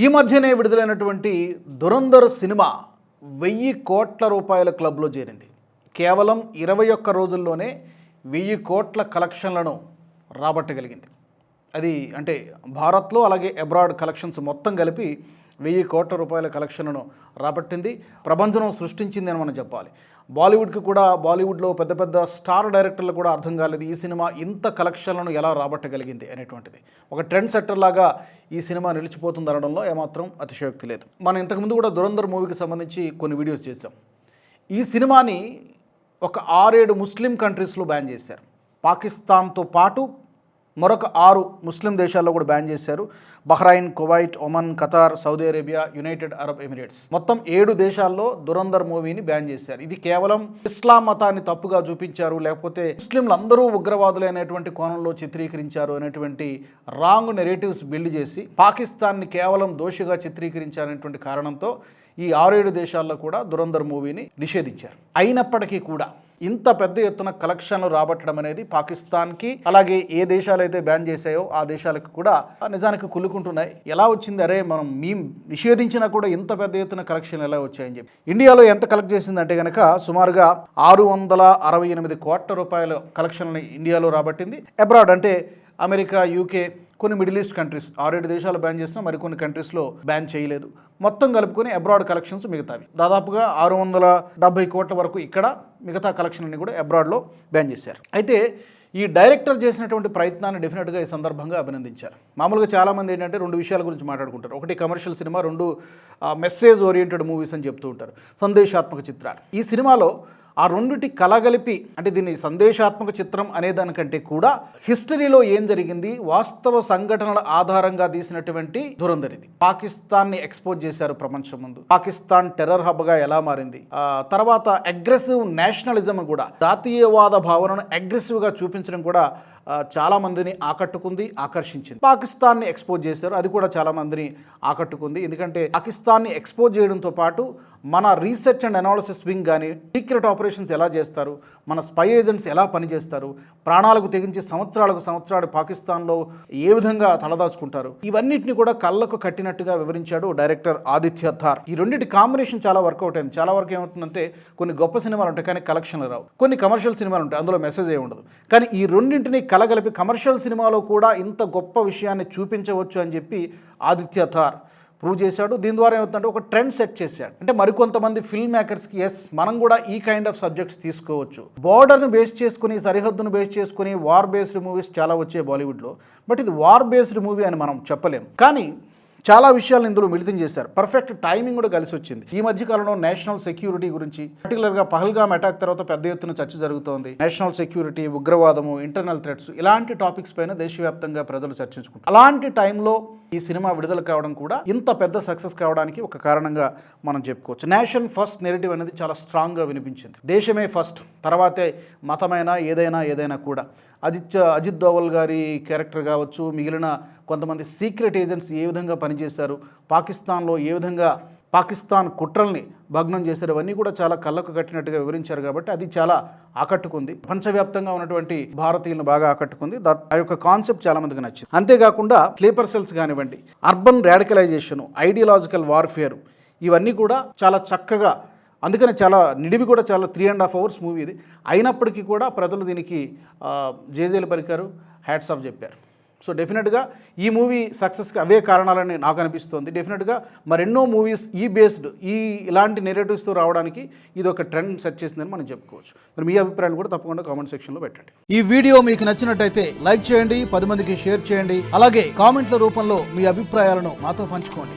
ఈ మధ్యనే విడుదలైనటువంటి దురంధర్ సినిమా వెయ్యి కోట్ల రూపాయల క్లబ్లో చేరింది. కేవలం ఇరవై ఒక్క రోజుల్లోనే వెయ్యి కోట్ల కలెక్షన్లను రాబట్టగలిగింది. అది అంటే భారత్లో అలాగే అబ్రాడ్ కలెక్షన్స్ మొత్తం కలిపి వెయ్యి కోట్ల రూపాయల కలెక్షన్లను రాబట్టింది. ప్రబంధనం సృష్టించింది అని మనం చెప్పాలి. బాలీవుడ్కి కూడా బాలీవుడ్లో పెద్ద పెద్ద స్టార్ డైరెక్టర్లు కూడా అర్థం కాలేదు ఈ సినిమా ఇంత కలెక్షన్లను ఎలా రాబట్టగలిగింది అనేటువంటిది. ఒక ట్రెండ్ సెట్టర్ లాగా ఈ సినిమా నిలిచిపోతుంది అనడంలో ఏమాత్రం అతిశయోక్తి లేదు. మనం ఇంతకుముందు కూడా దురంధర్ మూవీకి సంబంధించి కొన్ని వీడియోస్ చేశాం. ఈ సినిమాని ఒక ఆరేడు ముస్లిం కంట్రీస్లో బ్యాన్ చేశారు. పాకిస్తాన్తో పాటు మరొక ఆరు ముస్లిం దేశాల్లో కూడా బ్యాన్ చేశారు. Bahrain Kuwait Oman Qatar Saudi Arabia United Arab Emirates. మొత్తం ఏడు దేశాల్లో దురంధర్ మూవీని బ్యాన్ చేశారు. ఇది కేవలం ఇస్లాం మతాన్ని తప్పుగా చూపించారు. లేకపోతే ముస్లింలు అందరూ ఉగ్రవాదులు అనేటువంటి కోణంలో చిత్రీకరించారు అనేటువంటి రాంగ్ నెరేటివ్స్ బిల్డ్ చేసి పాకిస్తాన్ని కేవలం దోషిగా చిత్రీకరించారనేటువంటి కారణంతో ఈ ఆరేడు దేశాల్లో కూడా దురంధర్ మూవీని నిషేధించారు. అయినప్పటికీ కూడా ఇంత పెద్ద ఎత్తున కలెక్షన్లు రాబట్టడం అనేది పాకిస్తాన్కి అలాగే ఏ దేశాలు అయితే బ్యాన్ చేశాయో ఆ దేశాలకు కూడా నిజానికి కులుకుంటున్నాయి ఎలా వచ్చింది? అరే మనం మీ నిషేధించినా కూడా ఇంత పెద్ద ఎత్తున కలెక్షన్ ఎలా వచ్చాయని చెప్పి. ఇండియాలో ఎంత కలెక్ట్ చేసిందంటే కనుక సుమారుగా ఆరు వందల అరవై ఎనిమిది కోట్ల రూపాయల కలెక్షన్లు ఇండియాలో రాబట్టింది. అబ్రాడ్ అంటే అమెరికా యూకే కొన్ని మిడిల్ ఈస్ట్ కంట్రీస్ ఆరేడు దేశాలు బ్యాన్ చేసినా మరికొన్ని కంట్రీస్లో బ్యాన్ చేయలేదు. మొత్తం కలుపుకొని అబ్రాడ్ కలెక్షన్స్ మిగతావి. దాదాపుగా ఆరు వందల డెబ్బై కోట్ల వరకు ఇక్కడ మిగతా కలెక్షన్లని కూడా అబ్రాడ్లో బ్యాన్ చేశారు. అయితే ఈ డైరెక్టర్ చేసినటువంటి ప్రయత్నాన్ని డెఫినెట్గా ఈ సందర్భంగా అభినందించారు. మామూలుగా చాలామంది ఏంటంటే రెండు విషయాల గురించి మాట్లాడుకుంటారు. ఒకటి కమర్షియల్ సినిమా రెండు మెసేజ్ ఓరియంటెడ్ మూవీస్ అని చెప్తూ ఉంటారు. సందేశాత్మక చిత్రాలు. ఈ సినిమాలో ఆ రెండిటి కలగలిపి అంటే దీన్ని సందేశాత్మక చిత్రం అనే దానికంటే కూడా హిస్టరీలో ఏం జరిగింది వాస్తవ సంఘటనల ఆధారంగా తీసినటువంటి ధురంధరిది పాకిస్తాన్ని ఎక్స్పోజ్ చేశారు ప్రపంచం ముందు. పాకిస్తాన్ టెర్రర్ హబ్గా ఎలా మారింది? తర్వాత అగ్రెసివ్ నేషనలిజం కూడా జాతీయవాద భావనను అగ్రెసివ్గా చూపించడం కూడా చాలామందిని చాలా మందిని ఆకట్టుకుంది ఆకర్షించింది. పాకిస్తాన్ని ఎక్స్పోజ్ చేశారు అది కూడా చాలా మందిని ఆకట్టుకుంది. ఎందుకంటే పాకిస్తాన్ని ఎక్స్పోజ్ చేయడంతో పాటు మన రీసెర్చ్ అండ్ అనాలిసిస్ వింగ్ కానీ సీక్రెట్ ఆపరేషన్స్ ఎలా చేస్తారు మన స్పై ఏజెంట్స్ ఎలా పనిచేస్తారు? ప్రాణాలకు తెగించి సంవత్సరాలకు సంవత్సరాలు పాకిస్తాన్లో ఏ విధంగా తలదాచుకుంటారు? ఇవన్నిటిని కూడా కళ్ళకు కట్టినట్టుగా వివరించాడు డైరెక్టర్ ఆదిత్య థార్ ఈ రెండింటి కాంబినేషన్ చాలా వర్కౌట్ అయింది. చాలా వరకు ఏమవుతుందంటే కొన్ని గొప్ప సినిమాలు ఉంటాయి కానీ కలెక్షన్లు రావు. కొన్ని కమర్షియల్ సినిమాలు ఉంటాయి అందులో మెసేజ్ ఏ ఉండదు. కానీ ఈ రెండింటిని కలగలిపి కమర్షియల్ సినిమాలో కూడా ఇంత గొప్ప విషయాన్ని చూపించవచ్చు అని చెప్పి ఆదిత్య థార్ ప్రూవ్ చేశాడు. దీని ద్వారా ఏమవుతుందంటే ఒక ట్రెండ్ సెట్ చేశాడు. అంటే మరికొంతమంది ఫిల్మ్ మేకర్స్కి ఎస్ మనం కూడా ఈ కైండ్ ఆఫ్ సబ్జెక్ట్స్ తీసుకోవచ్చు. బార్డర్ను బేస్ చేసుకుని సరిహద్దును బేస్ చేసుకుని వార్ బేస్డ్ మూవీస్ చాలా వచ్చాయి బాలీవుడ్లో బట్ ఇది వార్ బేస్డ్ మూవీ అని మనం చెప్పలేం. కానీ చాలా విషయాలు ఇందులో మిళితం చేశారు. పర్ఫెక్ట్ టైమింగ్ కూడా కలిసి వచ్చింది. ఈ మధ్య కాలంలో నేషనల్ సెక్యూరిటీ గురించి పర్టికులర్గా పహల్గామ్ అటాక్ తర్వాత పెద్ద ఎత్తున చర్చ జరుగుతోంది. నేషనల్ సెక్యూరిటీ ఉగ్రవాదము ఇంటర్నల్ థ్రెట్స్ ఇలాంటి టాపిక్స్ పైన దేశవ్యాప్తంగా ప్రజలు చర్చించుకుంటారు అలాంటి టైంలో ఈ సినిమా విడుదల కావడం కూడా ఇంత పెద్ద సక్సెస్ కావడానికి ఒక కారణంగా మనం చెప్పుకోవచ్చు. నేషన్ ఫస్ట్ నెరేటివ్ అనేది చాలా స్ట్రాంగ్గా వినిపించింది. దేశమే ఫస్ట్ తర్వాతే మతమైనా ఏదైనా ఏదైనా కూడా. అజిత్ అజిత్ దోవల్ గారి క్యారెక్టర్ కావచ్చు మిగిలిన కొంతమంది సీక్రెట్ ఏజెంట్స్ ఏ విధంగా పనిచేశారు పాకిస్తాన్లో ఏ విధంగా పాకిస్తాన్ కుట్రల్ని భగ్నం చేశారు అవన్నీ కూడా చాలా కళ్ళకు కట్టినట్టుగా వివరించారు కాబట్టి అది చాలా ఆకట్టుకుంది. ప్రపంచవ్యాప్తంగా ఉన్నటువంటి భారతీయులను బాగా ఆకట్టుకుంది. ఆ యొక్క కాన్సెప్ట్ చాలా మందికి నచ్చింది. అంతేకాకుండా స్లీపర్ సెల్స్ కానివ్వండి అర్బన్ రాడికలైజేషను ఐడియాలజికల్ వార్ఫేర్ ఇవన్నీ కూడా చాలా చక్కగా అందుకని చాలా నిడివి కూడా చాలా three and half hours movie ఇది. అయినప్పటికీ కూడా ప్రజలు దీనికి జేజేలు పలికారు హ్యాట్స్ ఆఫ్ చెప్పారు. సో డెఫినెట్గా ఈ మూవీ సక్సెస్కి అవే కారణాలని నాకు అనిపిస్తోంది. డెఫినెట్గా మరెన్నో మూవీస్ ఈ బేస్డ్ ఈ ఇలాంటి నెరేటివ్స్తో రావడానికి ఇది ఒక ట్రెండ్ సెట్ చేసిందని మనం చెప్పుకోవచ్చు. మరి మీ అభిప్రాయాలు కూడా తప్పకుండా కామెంట్ సెక్షన్లో పెట్టండి. ఈ వీడియో మీకు నచ్చినట్టయితే లైక్ చేయండి పది మందికి షేర్ చేయండి. అలాగే కామెంట్ల రూపంలో మీ అభిప్రాయాలను మాతో పంచుకోండి.